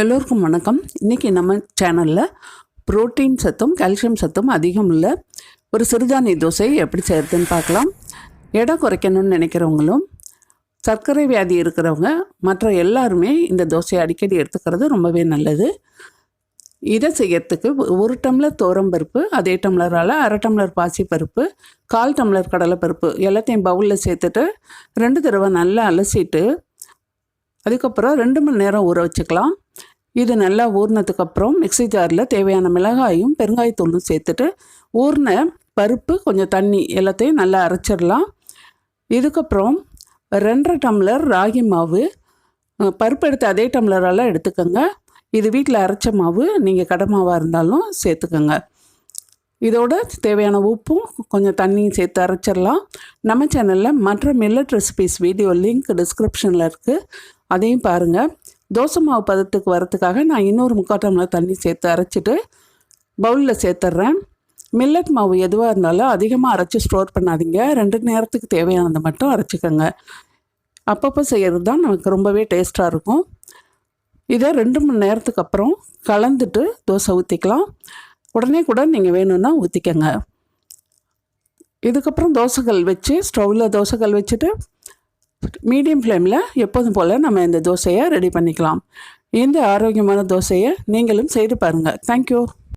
எல்லோருக்கும் வணக்கம். இன்றைக்கி நம்ம சேனலில் புரோட்டீன் சத்தும் கால்சியம் சத்தும் அதிகம் உள்ள ஒரு சிறுதானிய தோசை எப்படி செய்கிறதுன்னு பார்க்கலாம். எடை குறைக்கணும்னு நினைக்கிறவங்களும் சர்க்கரை வியாதி இருக்கிறவங்க மற்ற எல்லாருமே இந்த தோசையை அடிக்கடி எடுத்துக்கிறது ரொம்பவே நல்லது. இதை செய்யறதுக்கு ஒரு டம்ளர் பருப்பு அதே டம்ளரால் அரை டம்ளர் பாசிப்பருப்பு கால் டம்ளர் கடலைப்பருப்பு எல்லாத்தையும் பவுலில் சேர்த்துட்டு ரெண்டு தடவை நல்லா அலசிட்டு அதுக்கப்புறம் ரெண்டு மணி நேரம் ஊற வச்சுக்கலாம். இது நல்லா ஊறினதுக்கப்புறம் மிக்ஸி ஜாரில் தேவையான மிளகாயும் பெருங்காயத்தூளும் சேர்த்துட்டு ஊறின பருப்பு கொஞ்சம் தண்ணி எல்லாத்தையும் நல்லா அரைச்சிடலாம். இதுக்கப்புறம் ரெண்டரை டம்ளர் ராகி மாவு. பருப்பு எடுத்து அதே டம்ளரால் எடுத்துக்கோங்க. இது வீட்டில் அரைச்ச மாவு நீங்கள் கடை மாவாக இருந்தாலும் சேர்த்துக்கோங்க. இதோட தேவையான உப்பும் கொஞ்சம் தண்ணியும் சேர்த்து அரைச்சிடலாம். நம்ம சேனலில் மற்ற மில்லட் ரெசிபிஸ் வீடியோ லிங்க் டிஸ்கிரிப்ஷனில் இருக்குது அதையும் பாருங்கள் தோசை மாவு பதத்துக்கு வரத்துக்காக நான் இன்னொரு முக்கால் டம்ளர் தண்ணி சேர்த்து அரைச்சிட்டு பவுலில் சேர்த்துட்றேன் மில்லட் மாவு எதுவாக இருந்தாலும் அதிகமாக அரைச்சி ஸ்டோர் பண்ணாதீங்க. ரெண்டு நேரத்துக்கு தேவையானதை மட்டும் அரைச்சிக்கோங்க. அப்பப்போ செய்கிறது தான் நமக்கு ரொம்பவே டேஸ்ட்டாக இருக்கும். இதை ரெண்டு மணி நேரத்துக்கு அப்புறம் கலந்துட்டு தோசை ஊற்றிக்கலாம் உடனே கூட நீங்கள் வேணும்னா ஊற்றிக்கங்க இதுக்கப்புறம் தோசைகள் வச்சு ஸ்டவ்வில் தோசைகள் வச்சுட்டு மீடியம் ஃப்ளேமில் எப்போதும் போல் நம்ம இந்த தோசையை ரெடி பண்ணிக்கலாம். இந்த ஆரோக்கியமான தோசையை நீங்களும் செய்து பாருங்கள் தேங்க்யூ